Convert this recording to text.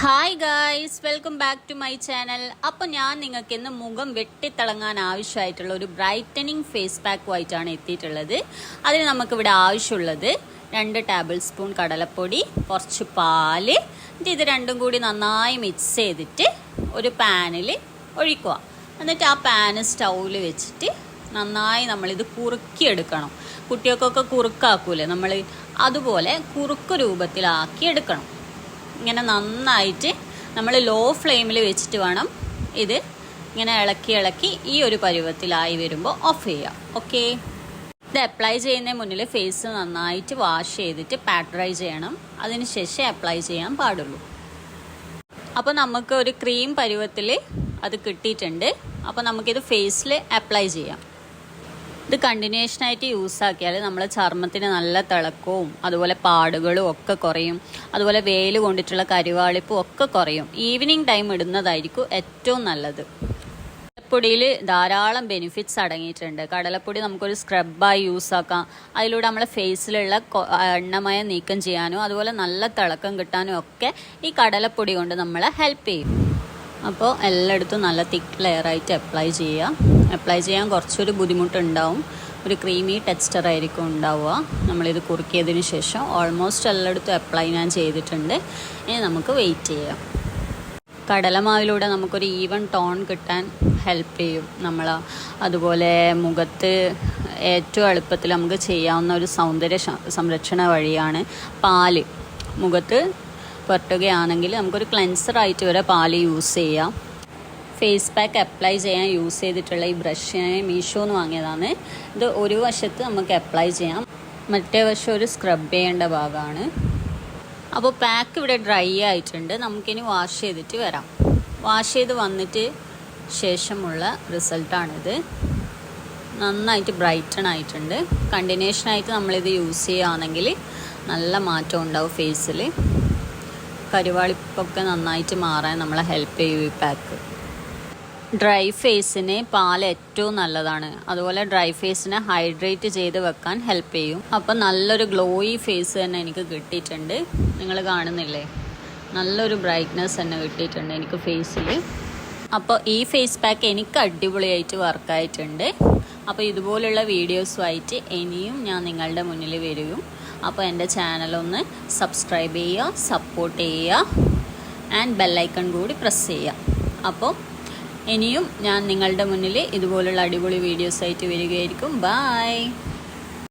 Hi guys welcome back to my channel അപ്പോൾ ഞാൻ നിങ്ങൾക്ക് ഇന്ന് മുഖം വെട്ടിത്തിളങ്ങാൻ ആവശ്യമായിട്ടുള്ള ഒരു ബ്രൈറ്റനിങ് ഫേസ് പാക്കുമായിട്ടാണ് എത്തിയിട്ടുള്ളത്. അതിന് നമുക്കിവിടെ ആവശ്യമുള്ളത് രണ്ട് ടേബിൾ സ്പൂൺ കടലപ്പൊടി കുറച്ച് പാൽ. എന്നിട്ട് ഇത് രണ്ടും കൂടി നന്നായി മിക്സ് ചെയ്തിട്ട് ഒരു പാനിൽ ഒഴിക്കുക. എന്നിട്ട് ആ പാന് സ്റ്റൗവിൽ വെച്ചിട്ട് നന്നായി നമ്മളിത് കുറുക്കിയെടുക്കണം. കുട്ടികൾക്കൊക്കെ കുറുക്കാക്കൂലേ? നമ്മൾ അതുപോലെ കുറുക്ക് രൂപത്തിലാക്കി എടുക്കണം ഇങ്ങനെ നന്നായിട്ട് നമ്മൾ ലോ ഫ്ലെയിമിൽ വെച്ചിട്ട് വേണം ഇത് ഇങ്ങനെ ഇളക്കി ഇളക്കി ഈ ഒരു പരുവത്തിലായി വരുമ്പോൾ ഓഫ് ചെയ്യാം. ഓക്കെ ഇത് അപ്ലൈ ചെയ്യുന്നതിന് മുന്നിൽ ഫേസ് നന്നായിട്ട് വാഷ് ചെയ്തിട്ട് പാറ്ററൈ ചെയ്യണം. അതിന് ശേഷം അപ്ലൈ ചെയ്യാൻ പാടുള്ളൂ. അപ്പോൾ നമുക്ക് ഒരു ക്രീം പരുവത്തിൽ അത് കിട്ടിയിട്ടുണ്ട്. അപ്പോൾ നമുക്കിത് ഫേസിൽ അപ്ലൈ ചെയ്യാം. ഇത് കണ്ടിന്യൂഷനായിട്ട് യൂസ് ആക്കിയാൽ നമ്മളെ ചർമ്മത്തിന് നല്ല തിളക്കവും അതുപോലെ പാടുകളും ഒക്കെ കുറയും. അതുപോലെ വെയിൽ കൊണ്ടിട്ടുള്ള കരുവാളിപ്പും ഒക്കെ കുറയും. ഈവനിങ് ടൈം ഇടുന്നതായിരിക്കും ഏറ്റവും നല്ലത്. കടലപ്പൊടിയിൽ ധാരാളം ബെനിഫിറ്റ്സ് അടങ്ങിയിട്ടുണ്ട്. കടലപ്പൊടി നമുക്കൊരു സ്ക്രബായി യൂസ് ആക്കാം. അതിലൂടെ നമ്മളെ ഫേസിലുള്ള എണ്ണമയം നീക്കം ചെയ്യാനും അതുപോലെ നല്ല തിളക്കം കിട്ടാനും ഒക്കെ ഈ കടലപ്പൊടി കൊണ്ട് നമ്മളെ ഹെൽപ്പ് ചെയ്യും. അപ്പോൾ എല്ലായിടത്തും നല്ല തിക്ക് ലെയറായിട്ട് അപ്ലൈ ചെയ്യുക അപ്ലൈ ചെയ്യാൻ കുറച്ചൊരു ബുദ്ധിമുട്ടുണ്ടാവും. ഒരു ക്രീമി ടെക്സ്ചർ ആയിരിക്കും ഉണ്ടാവുക. നമ്മളിത് കുറുക്കിയതിന് ശേഷം ഓൾമോസ്റ്റ് എല്ലായിടത്തും അപ്ലൈ ഞാൻ ചെയ്തിട്ടുണ്ട്. ഇനി നമുക്ക് വെയിറ്റ് ചെയ്യാം. കടലമാവിലൂടെ നമുക്കൊരു ഈവൻ ടോൺ കിട്ടാൻ ഹെൽപ്പ് ചെയ്യും. നമ്മൾ അതുപോലെ മുഖത്ത് ഏറ്റവും എളുപ്പത്തിൽ നമുക്ക് ചെയ്യാവുന്ന ഒരു സൗന്ദര്യ സംരക്ഷണ വഴിയാണ് പാൽ. മുഖത്ത് പുരട്ടുകയാണെങ്കിൽ നമുക്കൊരു ക്ലെൻസറായിട്ട് വരെ പാൽ യൂസ് ചെയ്യാം. ഫേസ് പാക്ക് അപ്ലൈ ചെയ്യാൻ യൂസ് ചെയ്തിട്ടുള്ള ഈ ബ്രഷ് ഞാൻ മീഷോന്ന് വാങ്ങിയതാണ്. ഇത് ഒരു വശത്ത് നമുക്ക് അപ്ലൈ ചെയ്യാം. മറ്റേ വശം ഒരു സ്ക്രബ് ചെയ്യേണ്ട ഭാഗമാണ്. അപ്പോൾ പാക്ക് ഇവിടെ ഡ്രൈ ആയിട്ടുണ്ട്. നമുക്കിനി വാഷ് ചെയ്തിട്ട് വരാം. വാഷ് ചെയ്ത് വന്നിട്ട് ശേഷമുള്ള റിസൾട്ടാണിത് നന്നായിട്ട് ബ്രൈറ്റൺ ആയിട്ടുണ്ട്. കണ്ടിന്യൂഷനായിട്ട് നമ്മളിത് യൂസ് ചെയ്യുകയാണെങ്കിൽ നല്ല മാറ്റം ഉണ്ടാവും ഫേസിൽ കരുവാളിപ്പൊക്കെ നന്നായിട്ട് മാറാൻ നമ്മളെ ഹെൽപ്പ് ചെയ്യും ഈ പാക്ക് ഡ്രൈ ഫേസിന് പാൽ ഏറ്റവും നല്ലതാണ്. അതുപോലെ ഡ്രൈ ഫേസിനെ ഹൈഡ്രേറ്റ് ചെയ്ത് വെക്കാൻ ഹെൽപ്പ് ചെയ്യും. അപ്പം നല്ലൊരു ഗ്ലോയി ഫേസ് തന്നെ എനിക്ക് കിട്ടിയിട്ടുണ്ട്. നിങ്ങൾ കാണുന്നില്ലേ? നല്ലൊരു ബ്രൈറ്റ്നെസ് തന്നെ കിട്ടിയിട്ടുണ്ട് എനിക്ക് ഫേസിൽ. അപ്പോൾ ഈ ഫേസ് പാക്ക് എനിക്ക് അടിപൊളിയായിട്ട് വർക്കായിട്ടുണ്ട്. അപ്പോൾ ഇതുപോലുള്ള വീഡിയോസുമായിട്ട് ഇനിയും ഞാൻ നിങ്ങളുടെ മുന്നിൽ വരും. അപ്പോൾ എന്റെ ചാനലൊന്ന് സബ്സ്ക്രൈബ് ചെയ്യുക സപ്പോർട്ട് ചെയ്യുക ആൻഡ് ബെല്ലൈക്കൺ കൂടി പ്രസ് ചെയ്യുക. അപ്പോൾ ഇനിയും ഞാൻ നിങ്ങളുടെ മുന്നിൽ ഇതുപോലുള്ള അടിപൊളി വീഡിയോസായിട്ട് വരികയായിരിക്കും. ബായ്